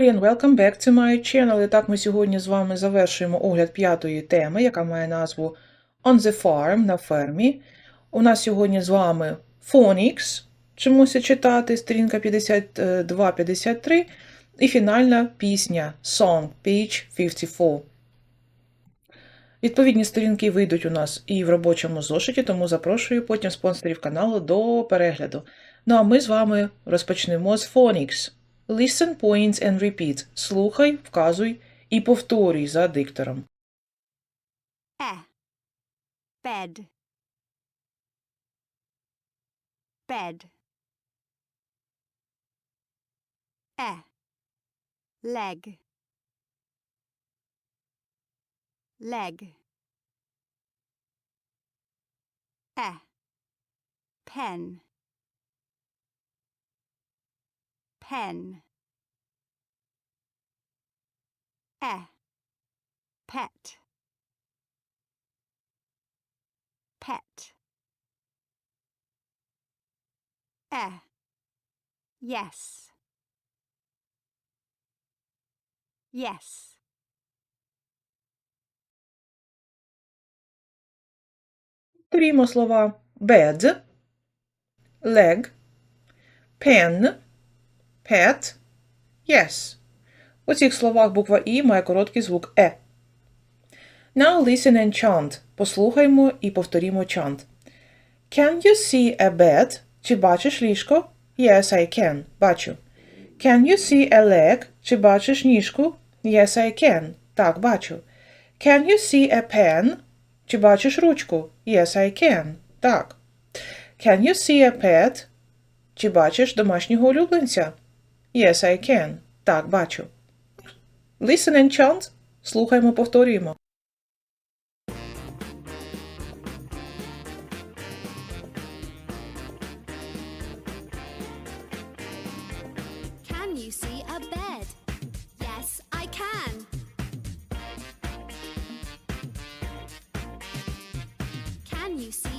and welcome back to my channel. І так ми сьогодні з вами завершуємо огляд п'ятої теми, яка має назву On the Farm на фермі. У нас сьогодні з вами Phonics, чомуся читати, сторінка 52-53, і фінальна пісня Song, page 54. Відповідні сторінки вийдуть у нас і в робочому зошиті, тому запрошую потім спонсорів каналу до перегляду. Ну а ми з вами розпочнемо з Phonics. Listen, points and repeat. Слухай, вказуй і повторюй за диктором. E. Bed. Bed. E. Leg. Leg. E. Pen. Pen. E. Pet. pet. Eh. Yes. Yes. Повторімо слова bed, leg, pen, Pet, yes. У цих словах буква І має короткий звук е. Now listen and chant. Послухаймо і повторімо chant. Can you see a bed? Чи бачиш ліжко? Yes, I can. Бачу. Can you see a leg? Чи бачиш ніжку? Yes, I can. Так, бачу. Can you see a pen? Чи бачиш ручку? Yes, I can. Так. Can you see a pet? Чи бачиш домашнього улюбленця? Yes, I can. Так, бачу. Listen and chant. Слухаймо, повторюємо. Can you see a bed? Yes, I can. Can you see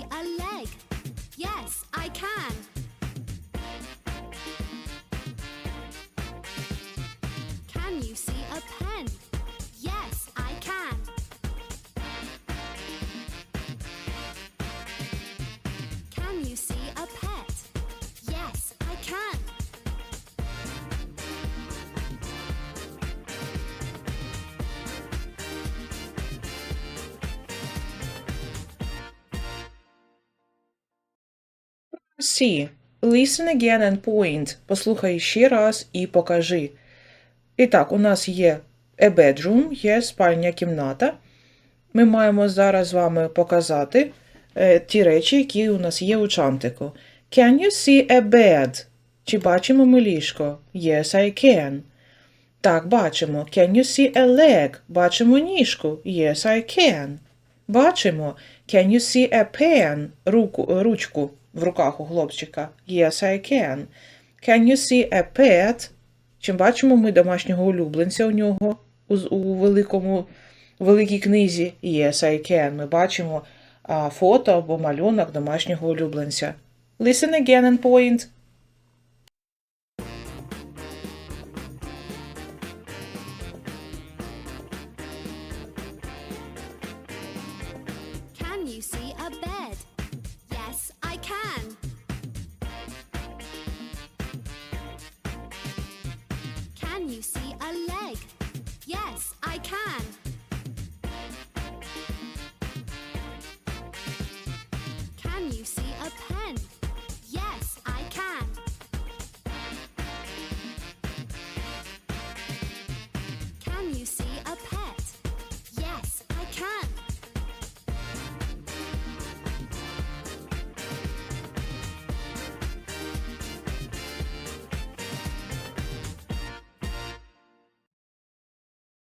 See. Listen again and point. Послухай ще раз і покажи. І так, у нас є a bedroom, є спальня кімната. Ми маємо зараз з вами показати е, ті речі, які у нас є у чантику. Can you see a bed? Чи бачимо ми ліжко? Yes, I can. Так, бачимо. Can you see a leg? Бачимо ніжку. Yes, I can. Бачимо. Can you see a pen? Руку, ручку в руках у хлопчика. Yes, I can. Can you see a pet? Чим бачимо ми домашнього улюбленця у нього у, великому, великій книзі? Yes, I can. Ми бачимо а, фото або малюнок домашнього улюбленця. Listen again and point.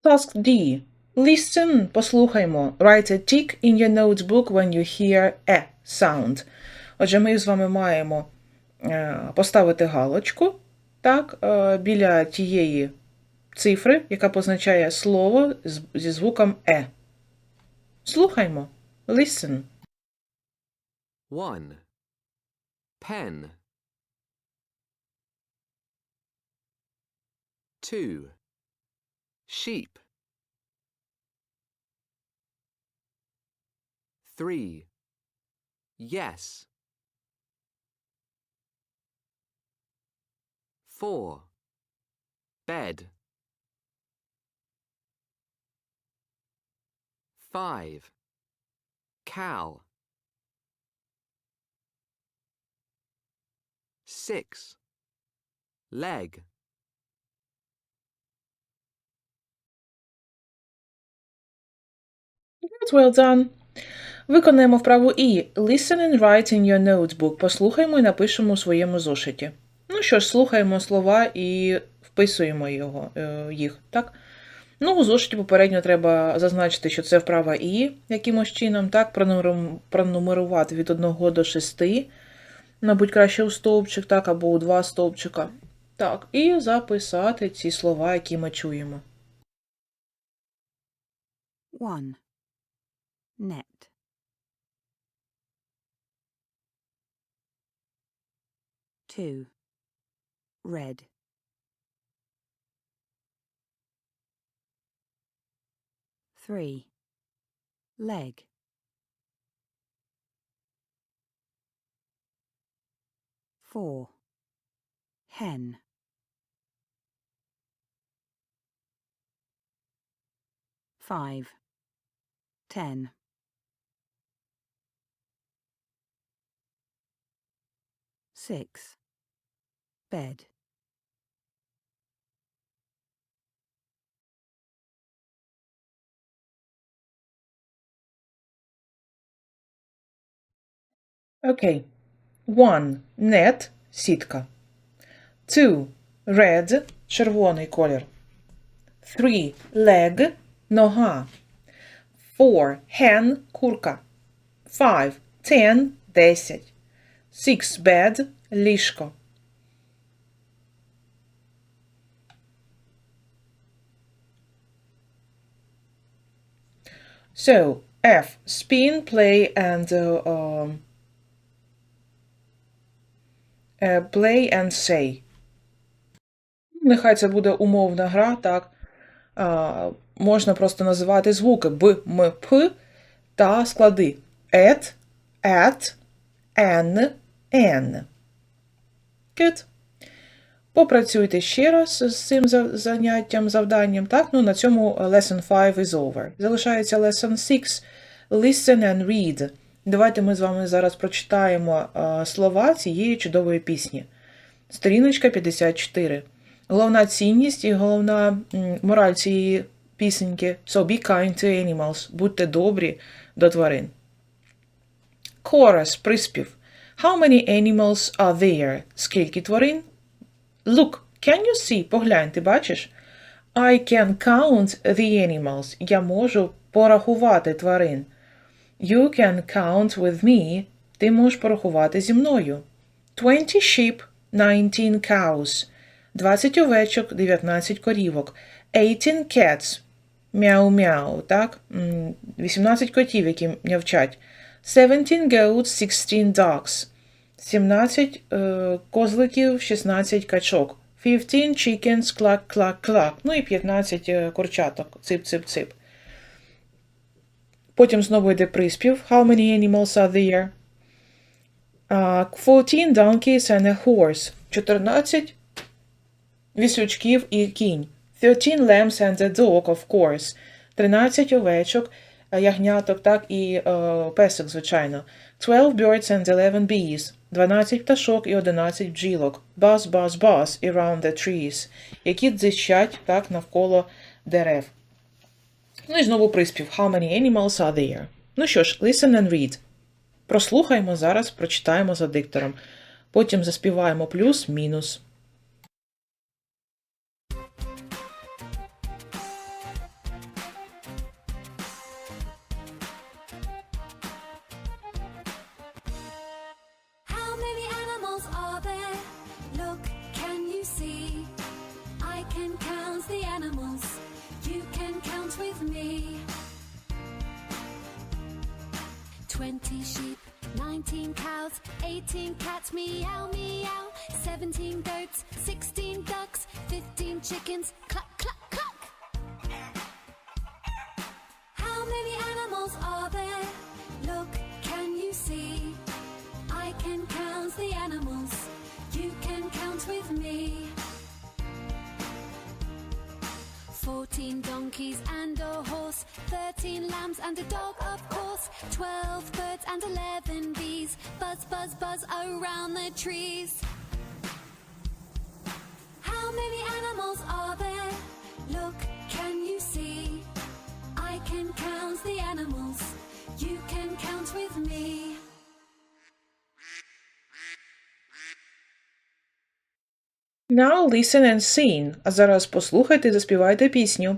Task D. Listen, послухаймо. Write a tick in your notebook when you hear a sound. Отже, ми з вами маємо е, поставити галочку так, е, біля тієї цифри, яка позначає слово зі звуком е. Слухаймо. Listen. 1. Pen. Two. sheep. 3. Yes. 4. Bed. 5. Cow. 6. Leg. That's well done. Виконаємо вправу І. Listen and write in your notebook. Послухаймо і напишемо у своєму зошиті. Ну що ж, слухаємо слова і вписуємо його, е, їх, так? Ну, у зошиті попередньо треба зазначити, що це вправа І якимось чином, так, пронумерувати від 1 до 6, мабуть, краще у стовпчик, так, або у два стовпчика. Так, і записати ці слова, які ми чуємо. 1. Net. Two. Red. Three. Leg. Four. Hen. Five. Ten. Six. Bed. Окей. One. Net – сітка. Two. Red – червоний колір. Three. Leg – нога. Four. Hen – курка. Five. Ten – десять. Six. Bed – ліжко. So, F. Spin, play and uh, um, Е, Play and say. Нехай це буде умовна гра, так. А, можна просто називати звуки Б, М, П та склади at, at, n, n. Good. Попрацюйте ще раз з цим заняттям, завданням. Так, ну на цьому lesson 5 is over. Залишається lesson 6. Listen and read. Давайте ми з вами зараз прочитаємо е, слова цієї чудової пісні. Сторіночка 54. Головна цінність і головна мораль цієї пісеньки So be kind to animals. Будьте добрі до тварин. Chorus, приспів. How many animals are there? Скільки тварин? Look, can you see? Поглянь, ти бачиш? I can count the animals. Я можу порахувати тварин. You can count with me. Ти можеш порахувати зі мною. 20 sheep, 19 cows. 20 овечок, 19 корівок. 18 cats. Мяу-мяу, так? М, 18 котів, які м'явчать. 17 goats, 16 dogs. 17 е, козликів, 16 качок. 15 chickens, клак, клак, клак. Ну і 15 е, курчаток. Цип, цип, цип. Потім знову йде приспів. How many animals are there? Uh, 14 donkeys and a horse. 14 віслючків і кінь. 13 lambs and a dog, of course. 13 овечок, ягняток, так, і е, песик, звичайно. 12 birds and 11 bees. 12 пташок і 11 бджілок. Buzz, buzz, buzz around the trees. Які дзищать, так, навколо дерев. Ну і знову приспів. How many animals are there? Ну що ж, listen and read. Прослухаємо зараз, прочитаємо за диктором. Потім заспіваємо плюс-мінус. Can count the animals. You can count with me. 20 sheep, 19 cows, 18 cats, meow meow. 17 goats, 16 ducks, 15 chickens, cluck, cluck, cluck. How many animals are there? Look, can you see? I can count the animals. You can count with me. Fourteen donkeys and a horse, thirteen lambs and a dog, of course, twelve birds and eleven bees. Buzz, buzz, buzz around the trees. How many animals are there? Look, can you see? I can count the animals. You can count with me. Now listen and sing. А зараз послухайте і заспівайте пісню.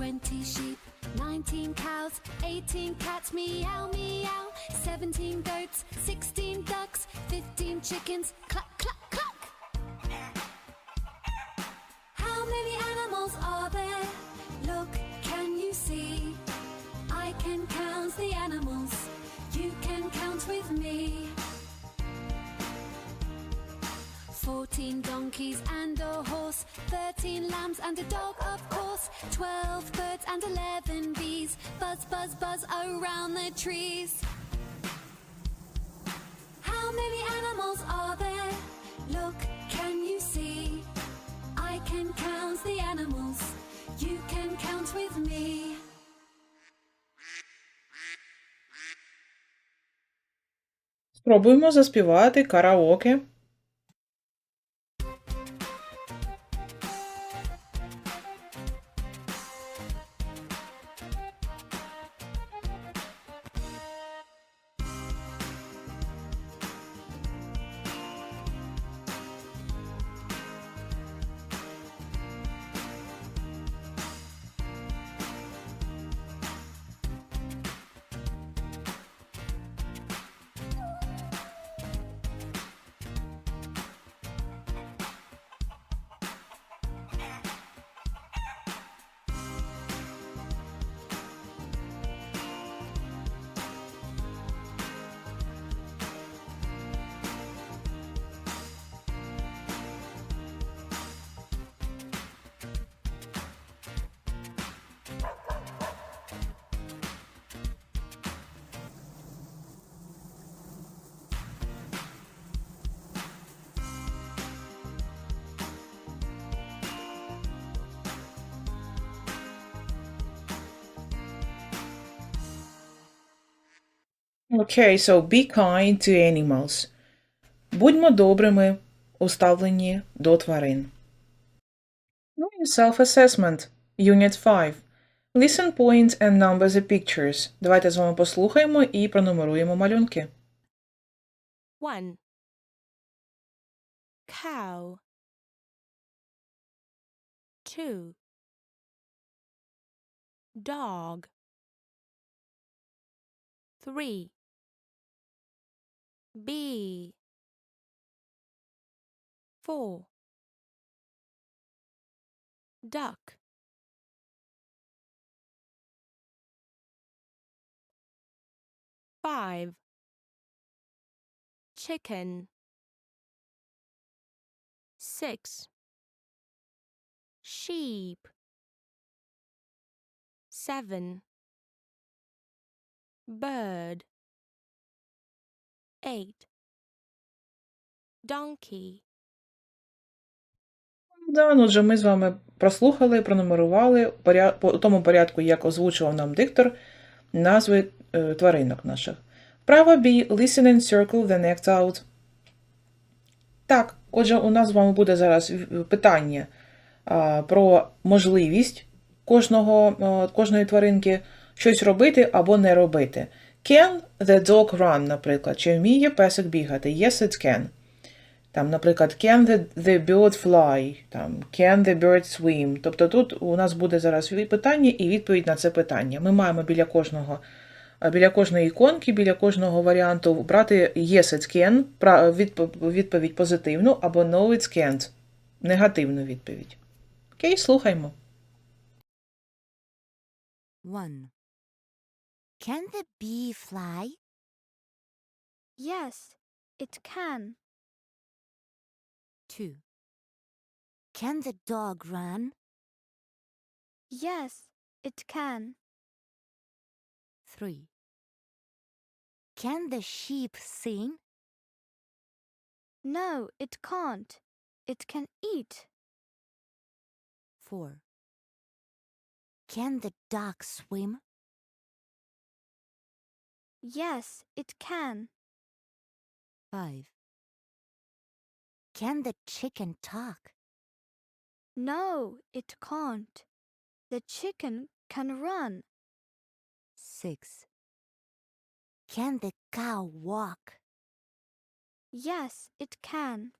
Twenty sheep, nineteen cows, eighteen cats, meow meow. Seventeen goats, sixteen ducks, fifteen chickens, cluck cluck cluck. How many animals are there? Look, can you see? I can count the animals. You can count with me. Fourteen donkeys and a horse, thirteen lambs and a dog, of course, twelve birds and eleven bees. Buzz, buzz, buzz around the trees. How many animals are there? Look, can you see? I can count the animals. You can count with me. Спробуємо заспівати караоке. Okay, so be kind to animals. Будьмо добрими у ставленні до тварин. Ну і self-assessment. Unit 5. Listen, point and number the pictures. Давайте з вами послухаємо і пронумеруємо малюнки. 1. Cow. 2. Dog. 3. B. Four. Duck. Five. Chicken. Six. Sheep. Seven. Bird. 8. Donkey. Да, ну отже, ми з вами прослухали, пронумерували у тому порядку, як озвучував нам диктор, назви е, тваринок наших. Право B. Listen and circle the next out. Так, отже, у нас з вами буде зараз питання а, про можливість кожного, а, кожної тваринки щось робити або не робити. Can the dog run, наприклад, чи вміє песик бігати? Yes, it can. Там, наприклад, can the, the bird fly, там, can the bird swim. Тобто тут у нас буде зараз питання і відповідь на це питання. Ми маємо біля кожного, біля кожної іконки, біля кожного варіанту брати yes it can, відповідь позитивну, або no it can't, негативну відповідь. Окей, слухаймо. 1. Can the bee fly? Yes, it can. 2. Can the dog run? Yes, it can. 3. Can the sheep sing? No, it can't. It can eat. 4. Can the duck swim? Yes, it can. 5. Can the chicken talk? No, it can't. The chicken can run. 6. Can the cow walk? Yes, it can.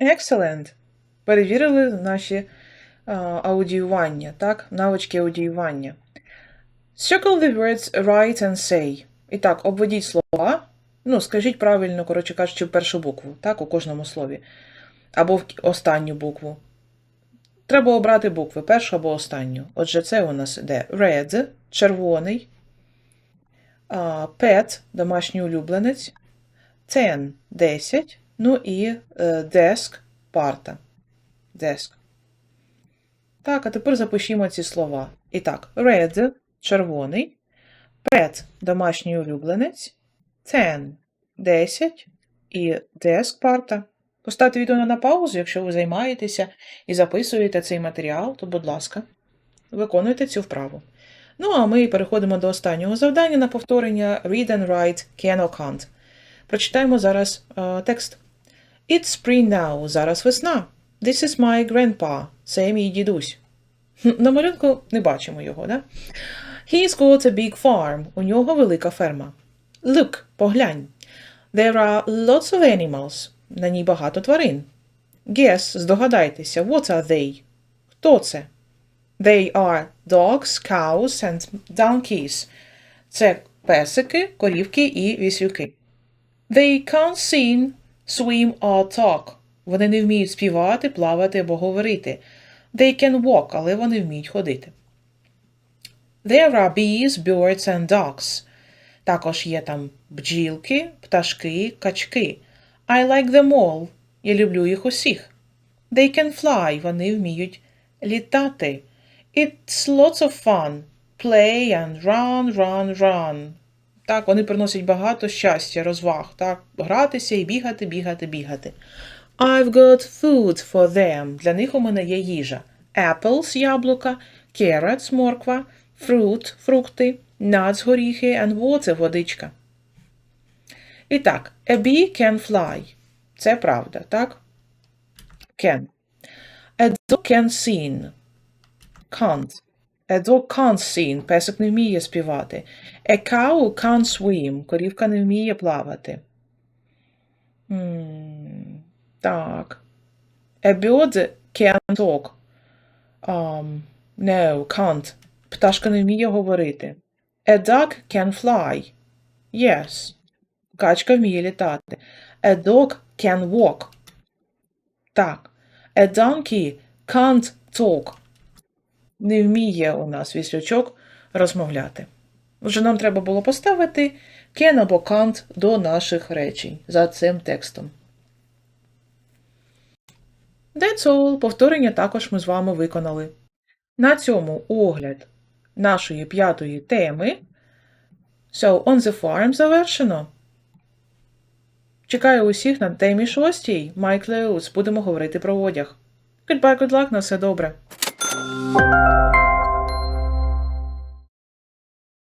Excellent. Перевірили наші а, аудіювання, так? Навички аудіювання. Circle the words right and say. І так, обведіть слова. Ну, скажіть правильно, коротше кажучи, першу букву, так, у кожному слові. Або в останню букву. Треба обрати букви, першу або останню. Отже, це у нас іде red, червоний, pet, домашній улюбленець, ten – 10, ну і е, desk – парта. Desk. Так, а тепер запишімо ці слова. І так, red – червоний, pet – домашній улюбленець, ten – 10 і desk – парта. Поставте відео на паузу, якщо ви займаєтеся і записуєте цей матеріал, то, будь ласка, виконуйте цю вправу. Ну, а ми переходимо до останнього завдання на повторення Read and Write Can or Can't. Прочитаємо зараз е, текст. It's spring now. Зараз весна. This is my grandpa. Це мій дідусь. На малюнку не бачимо його, да? He's got a big farm. У нього велика ферма. Look, поглянь. There are lots of animals. На ній багато тварин. Guess, здогадайтеся, what are they? Хто це? They are dogs, cows and donkeys. Це песики, корівки і віслюки. They can't sing, swim or talk. Вони не вміють співати, плавати або говорити. They can walk, але вони вміють ходити. There are bees, birds and ducks. Також є там бджілки, пташки, качки. I like them all. Я люблю їх усіх. They can fly. Вони вміють літати. It's lots of fun. Play and run, run, run. Так, вони приносять багато щастя, розваг. Так, гратися і бігати, бігати, бігати. I've got food for them. Для них у мене є їжа. Apples – яблука, carrots – морква, fruit – фрукти, nuts – горіхи, and water – водичка. І так, a bee can fly. Це правда, так? Can. A dog can sing. Can't. A dog can't sing. Песик не вміє співати. A cow can't swim. Корівка не вміє плавати. М, Так. A bird can talk. Um, no, can't. Пташка не вміє говорити. A duck can fly. Yes. Качка вміє літати. A dog can walk. Так. A donkey can't talk. Не вміє у нас віслючок розмовляти. Отже, нам треба було поставити can або can't до наших речень за цим текстом. That's all. Повторення також ми з вами виконали. На цьому огляд нашої п'ятої теми So, on the farm завершено. Чекаю усіх на темі шостій. My clothes. Будемо говорити про одяг. Goodbye, good luck, на все добре.